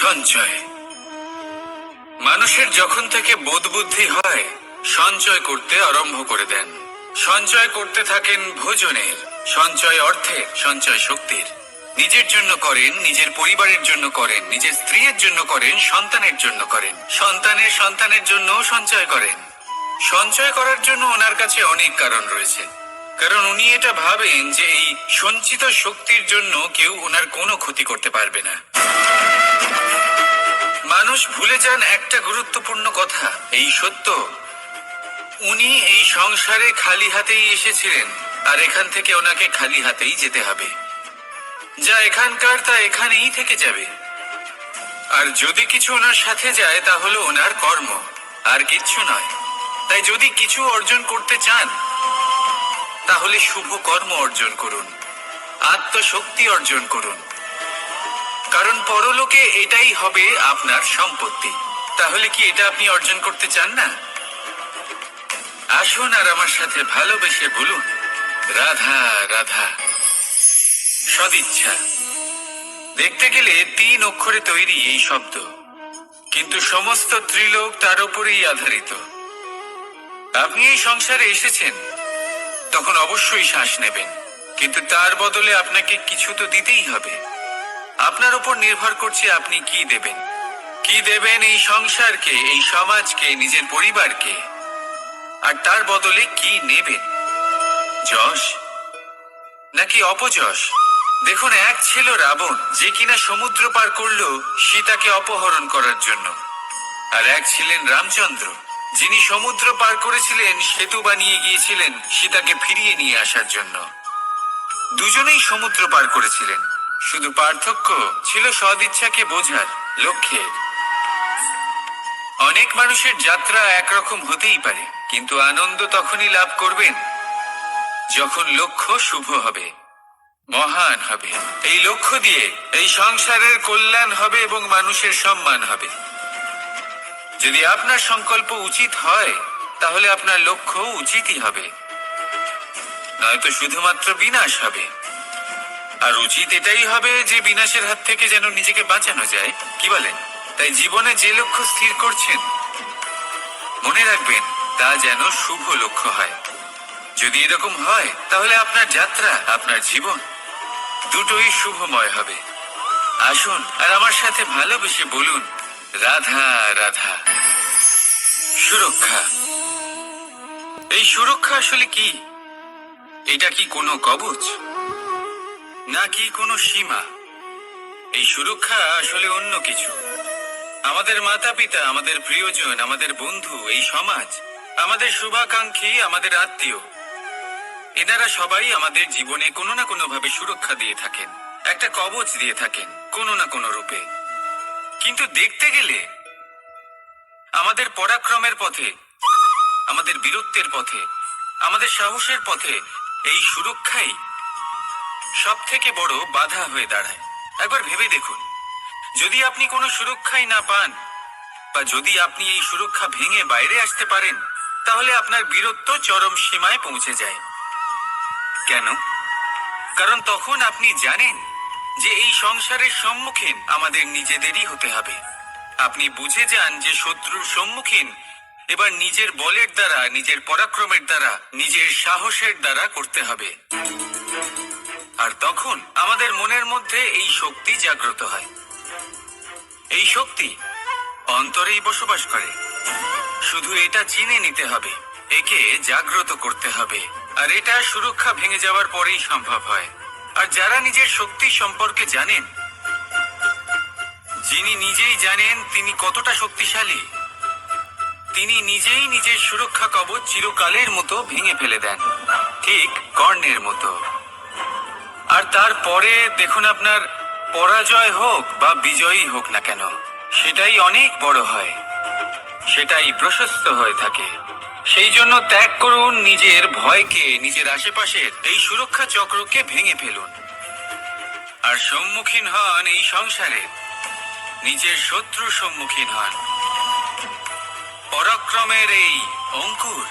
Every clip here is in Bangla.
সঞ্চয়। মানুষের যখন থেকে বোধ বুদ্ধি হয়, সঞ্চয় করতে আরম্ভ করে দেন। সঞ্চয় করতে থাকেন ভোজনের সঞ্চয় অর্থের সঞ্চয় শক্তির। নিজের জন্য করেন, নিজের পরিবারের জন্য করেন, নিজের স্ত্রীর জন্য করেন, সন্তানের জন্য করেন। সন্তানের সন্তানের জন্য সঞ্চয় করেন। সঞ্চয় করার জন্য ওনার কাছে অনেক কারণ রয়েছে। কারণ উনি এটা ভাবেন যে এই সঞ্চিত শক্তির জন্য কেউ ওনার কোনো ক্ষতি করতে পারবে না। মানুষ ভুলে যান একটা গুরুত্বপূর্ণ কথা। এই সত্য? উনি এই সংসারে খালি হাতেই এসেছিলেন, আর এখান থেকে ওনাকে খালি হাতেই যেতে হবে। যা এখানকার, তা এখানেই থেকে যাবে। আর যদি কিছু ওনার সাথে যায় তা হলো ওনার কর্ম। আর কিচ্ছু নয়। তাই যদি কিছু অর্জন করতে চান, তাহলে শুভ কর্ম অর্জন করুন। আত্মশক্তি অর্জন করুন। কারণ পরলোকে এটাই হবে আপনার সম্পত্তি। তাহলে কি এটা আপনি অর্জন করতে চান না? আসুন আর আমার সাথে ভালোবেসে বলুন, রাধা রাধা। সদিচ্ছা। দেখতে গেলে তিন অক্ষরে তৈরি এই শব্দ, কিন্তু সমস্ত ত্রিলোক তার উপরেই আধারিত। আপনি এই সংসারে এসেছেন, তখন অবশ্যই শ্বাস নেবেন, কিন্তু তার বদলে আপনাকে কিছু তো দিতেই হবে। আপনার উপর নির্ভর করছে আপনি কি দেবেন। কি দেবেন এই সংসারকে, এই সমাজকে, নিজের পরিবারকে? আর তার বদলে কি নেবেন? যশ? নাকি অপযশ? দেখুন, এক ছিল রাবণ, যে কিনা সমুদ্র পার করল সীতাকে অপহরণ করার জন্য। আর এক ছিলেন রামচন্দ্র, যিনি সমুদ্র পার করেছিলেন, সেতু বানিয়ে গিয়েছিলেন, সীতাকে ফিরিয়ে নিয়ে আসার জন্য। দুজনেই সমুদ্র পার করেছিলেন। শুধু পার্থক্য ছিল সদিচ্ছাকে বোঝার, লক্ষ্যের। অনেক মানুষের যাত্রা একরকম হতেই পারে, কিন্তু আনন্দ তখনই লাভ করবেন যখন লক্ষ্য শুভ হবে, মহান হবে। এই লক্ষ্য দিয়ে এই সংসারের কল্যাণ হবে এবং মানুষের সম্মান হবে। যদি আপনার সংকল্প উচিত হয়, তাহলে আপনার লক্ষ্য উচিতই হবে। নয়তো শুধুমাত্র বিনাশ হবে। আর উচিত এটাই হবে যে বিনাশের হাত থেকে যেন নিজেকে বাঁচানো যায়। কি বলেন? তাই জীবনে যে লক্ষ্য স্থির করছেন, মনে রাখবেন, তা যেন শুভ লক্ষ্য হয়। যদি এরকম হয়, তাহলে আপনার যাত্রা, আপনার জীবন দুটোই শুভময় হবে। আসুন, আর আমার সাথে ভালোবেসে বলুন, রাধা রাধা। সুরক্ষা। এই সুরক্ষা আসলে কি? এটা কি কোনো কবচ? নাকি কোনো সীমা? এই সুরক্ষা আসলে অন্য কিছু। আমাদের মাতা পিতা আমাদের প্রিয়জন, আমাদের বন্ধু, এই সমাজ, আমাদের শুভাকাঙ্ক্ষী, আমাদের আত্মীয়, এনারা সবাই আমাদের জীবনে কোনো না কোনো ভাবে সুরক্ষা দিয়ে থাকেন, একটা কবচ দিয়ে থাকেন, কোনো না কোনো রূপে। কিন্তু দেখতে গেলে আমাদের পরাক্রমের পথে, আমাদের বীরত্বের পথে, আমাদের সাহসের পথে এই সুরক্ষাই সব থেকে বড় বাধা হয়ে দাঁড়ায়। একবার ভেবে দেখুন। যদি আপনি কোনো সুরক্ষাই না পান, বা যদি আপনি এই সুরক্ষা ভেঙে বাইরে আসতে পারেন, তাহলে আপনার বীরত্ব চরম সীমায় পৌঁছে যায়। কেন? কারণ তখন আপনি জানেন যে এই সংসারের সম্মুখীন আমাদের নিজেদেরই হতে হবে। আপনি বুঝে যান যে শত্রুর সম্মুখীন এবার নিজের বলের দ্বারা, নিজের পরাক্রমের দ্বারা, নিজের সাহসের দ্বারা করতে হবে। আর তখন আমাদের মনের মধ্যে এই শক্তি জাগ্রত হয়। এই শক্তি অন্তরেই বসবাস করে। শুধু এটা চিনে নিতে হবে, একে জাগ্রত করতে হবে। আর এটা সুরক্ষা ভেঙে যাওয়ার পরেই সম্ভব হয়। আর যারা নিজের শক্তি সম্পর্কে জানেন, যিনি নিজেই জানেন তিনি কতটা শক্তিশালী, তিনি নিজেই নিজের সুরক্ষা কবচ চিরকালের মতো ভেঙে ফেলে দেন, ঠিক কর্ণের মতো। আর তারপরে দেখুন আপনার পরাজয় হোক বা বিজয়ী হোক না কেন, সেটাই অনেক বড় হয়, সেটাই প্রশস্ত হয়ে থাকে। সেই জন্য ত্যাগ করুন নিজের ভয়কে, নিজের আশেপাশের এই সুরক্ষা চক্রকে ভেঙে ফেলুন। আর সম্মুখীন হন এই সংসারে, নিজের শত্রু সম্মুখীন হন। পরাক্রমের এই অঙ্কুর,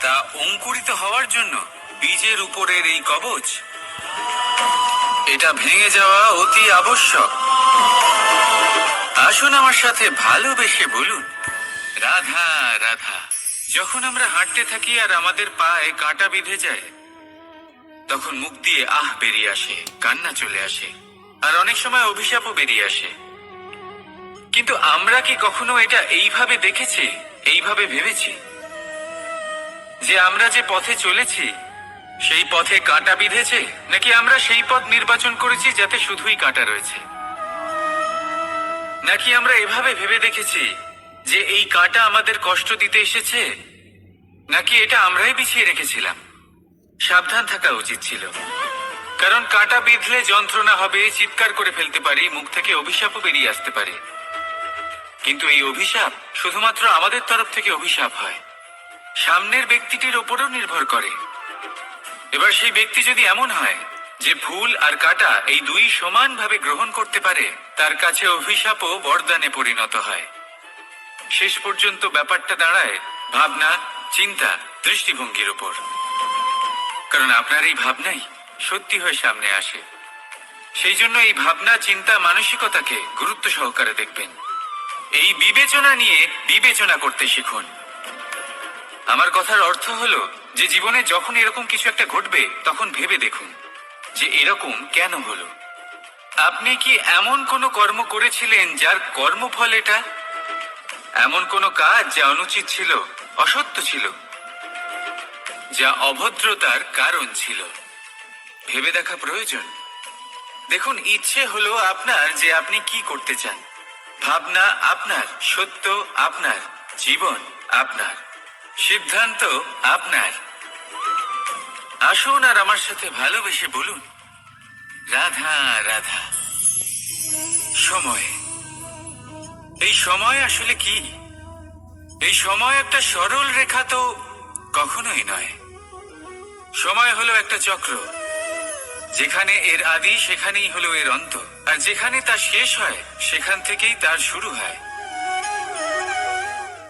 তা অঙ্কুরিত হওয়ার জন্য বীজের উপরের এই কবচ এটা ভেঙে যাওয়া অতি আবশ্যক। আসুন আমার সাথে ভালোবেসে বলুন। রাধা রাধা, যখন আমরা হাঁটতে থাকি আর আমাদের পায়ে কাঁটা বিঁধে যায়, তখন মুখ দিয়ে আহ বেরিয়ে আসে, কান্না চলে আসে, আর অনেক সময় অভিশাপও বেরিয়ে আসে। কিন্তু আমরা কি কখনো এটা এইভাবে দেখেছি, এইভাবে ভেবেছি? যে আমরা যে পথে চলেছি সেই পথে কাঁটা বিঁধেছে? নাকি আমরা সেই পথ নির্বাচন করেছি যাতে শুধুই কাঁটা রয়েছে? নাকি আমরা এভাবে ভেবে দেখেছি যে এই কাঁটা আমাদের কষ্ট দিতে এসেছে? নাকি এটা আমরাই বিছিয়ে রেখেছিলাম? সাবধান থাকা উচিত ছিল। কারণ কাঁটা বিঁধলে যন্ত্রণা হবে, চিৎকার করে ফেলতে পারি, মুখ থেকে অভিশাপও বেরিয়ে আসতে পারে। কিন্তু এই অভিশাপ শুধুমাত্র আমাদের তরফ থেকে অভিশাপ হয়। সামনের ব্যক্তিটির ওপরও নির্ভর করে। এবার সেই ব্যক্তি যদি এমন হয় যে ভুল আর কাটা এই দুই সমানভাবে গ্রহণ করতে পারে, তার কাছে অভিশাপও বরদানে পরিণত হয়। শেষ পর্যন্ত ব্যাপারটা দাঁড়ায় ভাবনা, চিন্তা, দৃষ্টিভঙ্গির উপর। কারণ আপনার এই ভাবনাই সত্যি হয়ে সামনে আসে। সেই জন্য এই ভাবনা, চিন্তা মানসিকতাকে গুরুত্ব সহকারে দেখবেন। এই বিবেচনা নিয়ে বিবেচনা করতে শিখুন। আমার কথার অর্থ হলো যে জীবনে যখন এরকম কিছু একটা ঘটবে, তখন ভেবে দেখুন যে এরকম কেন হলো। আপনি কি এমন কোনো কর্ম করেছিলেন যার কর্মফল এটা? এমন কোনো কাজ যা অনুচিত ছিল, অসত্য ছিল, যা অভদ্রতার কারণ ছিল? ভেবে দেখা প্রয়োজন। দেখুন, ইচ্ছে হলো আপনার যে আপনি কি করতে চান। ভাবনা আপনার, সত্য আপনার, জীবন আপনার, সিদ্ধান্ত আপনার। আসুন আর আমার সাথে ভালোবেসে বলুন। রাধা রাধা। সময়। এই সময় আসলে কি? এই সময় একটা সরল রেখা তো কখনোই নয়। সময় হলো একটা চক্র। যেখানে এর আদি, সেখানেই হলো এর অন্ত। আর যেখানে তা শেষ হয়, সেখান থেকেই তার শুরু হয়।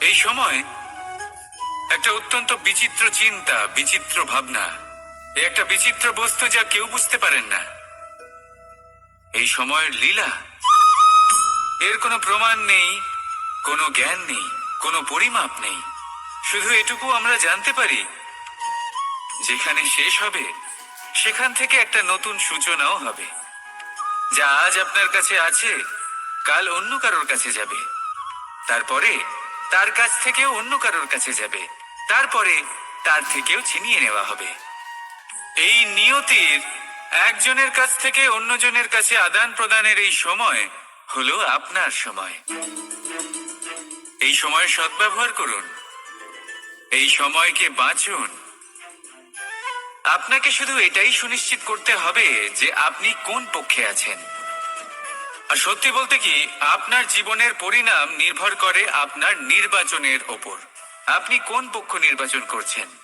এই সময় একটা অত্যন্ত বিচিত্র চিন্তা, বিচিত্র ভাবনা। একটা বিচিত্র বস্তু যা কেউ বুঝতে পারেন না। এই সময়ের লীলা, এর কোনো প্রমাণ নেই, কোনো জ্ঞান নেই, কোনো পরিমাপ নেই। শুধু এটুকু আমরা জানতে পারি, যেখানে শেষ হবে, সেখান থেকে একটা নতুন সূচনাও হবে, যা আজ আপনার কাছে আছে, কাল অন্য কারোর কাছে যাবে। তারপরে, তার কাছ থেকেও অন্য কারোর কাছে যাবে, তারপরে, তার থেকেও ছিনিয়ে নেওয়া হবে। এই নিয়তির একজনের কাছ থেকে অন্যজনের কাছে আদান প্রদানের এই সময় হলো আপনার সময়। এই সময়ের সদ্ব্যবহার করুন। এই সময়কে বাঁচুন। আপনাকে শুধু এটাই সুনিশ্চিত করতে হবে যে আপনি কোন পক্ষে আছেন। আর সত্যি বলতে কি, আপনার জীবনের পরিণাম নির্ভর করে আপনার নির্বাচনের ওপর। আপনি কোন পক্ষ নির্বাচন করছেন?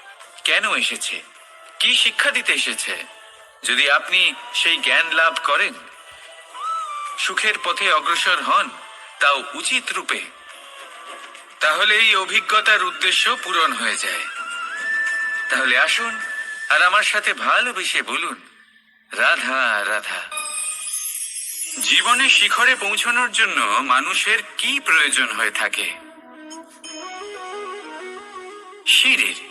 কেন এসেছে? কি শিক্ষা দিতে এসেছে? যদি আপনি সেই জ্ঞান লাভ করেন, সুখের পথে অগ্রসর হন, তাও উচিত রূপে, তাহলে এই অভিজ্ঞতার উদ্দেশ্য পূরণ হয়ে যায়। তাহলে আসুন আর আমার সাথে ভালোবেসে বলুন, রাধা রাধা। জীবনে শিখরে পৌঁছানোর জন্য মানুষের কি প্রয়োজন হয়ে থাকে? সিঁড়ির